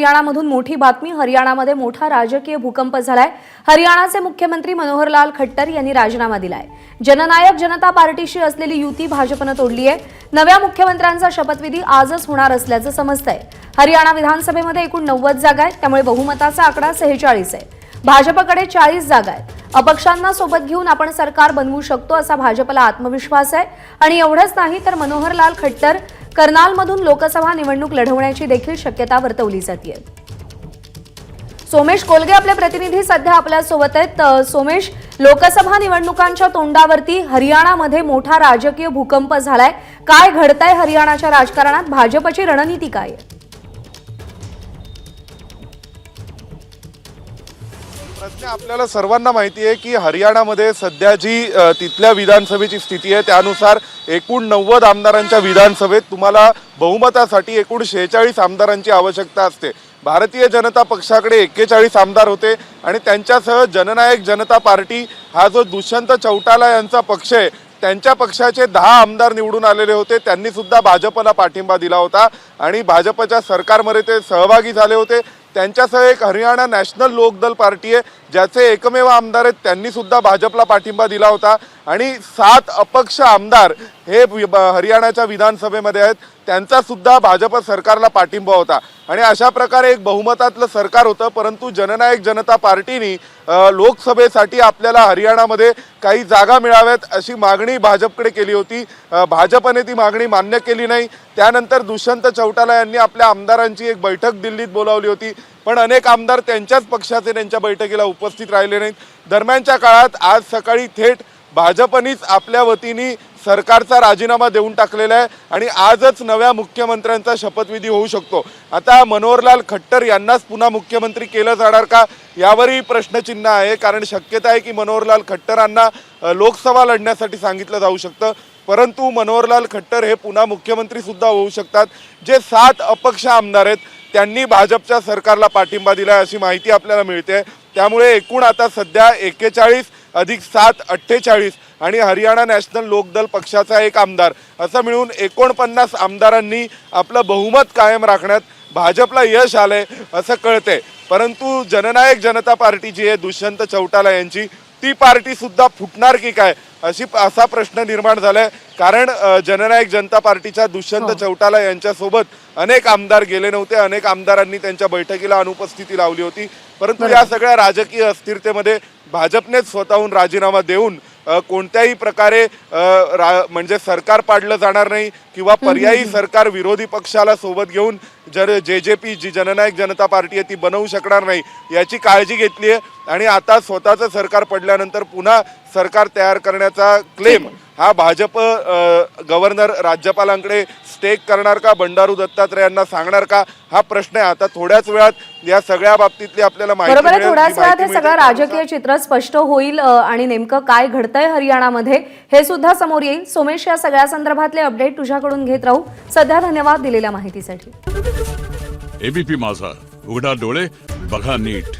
हरियाणामधून मोठी बातमी. हरियाणामध्ये मोठा राजकीय भूकंप झालाय. हरियाणाचे मुख्यमंत्री मनोहरलाल खट्टर यांनी राजीनामा दिलाय. जननायक जनता पार्टीशी असलेली युती भाजपनं तोडली आहे. नव्या मुख्यमंत्र्यांचा शपथविधी आजच होणार असल्याचं समजतंय. हरियाणा विधानसभेमध्ये एकूण नव्वद जागा आहेत त्यामुळे बहुमताचा आकडा सेहेचाळीस आहे. भाजपकडे चाळीस जागा आहेत. अपक्षांना सोबत घेऊन आपण सरकार बनवू शकतो असा भाजपला आत्मविश्वास आहे. आणि एवढंच नाही तर मनोहरलाल खट्टर करनालमधून लोकसभा निवडणूक लढवण्याची देखील शक्यता वर्तवली जाते सोमेश कोलगे आपले प्रतिनिधी सध्या आपल्यासोबत आहेत. सोमेश लोकसभा निवडणुकांच्या तोंडावरती हरियाणामध्ये मोठा राजकीय भूकंप झालाय. काय घडतंय हरियाणाच्या राजकारणात? भाजपची रणनीती काय आहे? प्रश्न आपल्याला सर्वांना माहिती आहे की हरियाणामध्ये सध्या जी तिथल्या विधानसभेची स्थिती आहे त्यानुसार एकूण नव्वद आमदारांच्या विधानसभेत तुम्हाला बहुमतासाठी एकूण शेहेचाळीस आमदारांची आवश्यकता असते. भारतीय जनता पक्षाकडे एक्केचाळीस आमदार होते आणि त्यांच्यासह जननायक जनता पार्टी हा जो दुष्यंत चौटाला यांचा पक्ष आहे त्यांच्या पक्षाचे दहा आमदार निवडून आलेले होते. त्यांनी सुद्धा भाजपला पाठिंबा दिला होता आणि भाजपच्या सरकारमध्ये ते सहभागी झाले होते. त्यांच्यासह एक हरियाणा नॅशनल लोकदल पार्टी आहे. ज्याचे एकमेव आमदार आहेत त्यांनी सुद्धा भाजपला पाठिंबा दिला होता. आणि सात अपक्ष आमदार हे हरियाणाच्या विधानसभेमध्ये आहेत त्यांचा सुद्धा भाजप सरकारला पाठिंबा होता. आणि अशा प्रकारे एक बहुमतातलं सरकार होतं परंतु जननायक जनता पार्टीनी लोकसभेसाठी आपल्याला हरियाणामध्ये काही जागा मिळाव्यात अशी मागणी भाजपकडे केली होती. भाजपने ती मागणी मान्य केली नाही. त्यानंतर दुष्यंत चौटाला यांनी आपल्या आमदारांची एक बैठक दिल्लीत बोलावली होती. पण अनेक आमदार त्यांच्याच पक्षाचे त्यांच्या बैठकीला उपस्थित राहिले नाहीत. दरम्यानच्या काळात आज सकाळी थेट भाजपनीच आपल्या वतीने सरकारचा राजीनामा देऊन टाकलेला आहे आणि आजच नव्या मुख्यमंत्र्यांचा शपथविधी होऊ शकतो. आता मनोहरलाल खट्टर यांनाच पुन्हा मुख्यमंत्री केलं जाणार का? यावरही प्रश्नचिन्ह आहे कारण शक्यता आहे की मनोहरलाल खट्टरांना लोकसभा लढण्यासाठी सांगितलं जाऊ शकतं. परंतु मनोहरलाल खट्टर हे पुन्हा मुख्यमंत्रीसुद्धा होऊ शकतात. जे सात अपक्ष आमदार आहेत त्यांनी भाजपच्या सरकारला पाठिंबा दिला अशी माहिती आपल्याला मिळते. त्यामुळे एकूण आता सध्या एक्केचाळीस अधिक सात अठ्ठेचाळीस आणि हरियाणा नॅशनल लोकदल पक्षाचा एक आमदार. असं मिळून एकोणपन्नास आमदारांनी आपलं बहुमत कायम राखण्यात भाजपला यश आलंय असं कळतंय. परंतु जननायक जनता पार्टी जी आहे दुष्यंत चौटाला यांची ती पार्टी सुद्धा फुटणार की काय अशी असा प्रश्न निर्माण झालाय. कारण जननायक जनता पार्टीच्या दुष्यंत चौटाला यांच्यासोबत अनेक आमदार गेले नव्हते. अनेक आमदारांनी त्यांच्या बैठकीला अनुपस्थिती लावली होती. परंतु या सगळ्या राजकीय अस्थिरतेमध्ये भाजपनेच स्वतःहून राजीनामा देऊन कोणत्याही प्रकारे रा- म्हणजे सरकार पाडलं जाणार नाही किंवा पर्यायी सरकार विरोधी पक्षाला सोबत घेऊन जर जे जे पी जी जननायक जनता पार्टी आहे ती बनवू शकणार नाही याची काळजी घेतली आहे. आणि आता स्वतःचं सरकार पडल्यानंतर पुन्हा सरकार तयार करण्याचा क्लेम हा भाजप गव्हर्नर राज्यपालांकडे स्टेक करणार का? बंडारू दत्तात्रयांना सांगणार का? हा प्रश्न आहे. आता थोड्याच वेळात या सगळ्या बाबतीतली आपल्याला माहिती. थोड्याच वेळात हे सगळं राजकीय चित्र स्पष्ट होईल आणि नेमकं काय घडतंय हरियाणामध्ये हे सुद्धा समोर येईल. सोमेश या सगळ्या संदर्भातले अपडेट तुझ्याकडून घेत राहू. सध्या धन्यवाद दिलेल्या माहितीसाठी. एबीपी माझा. उघडा डोळे बघा नीट.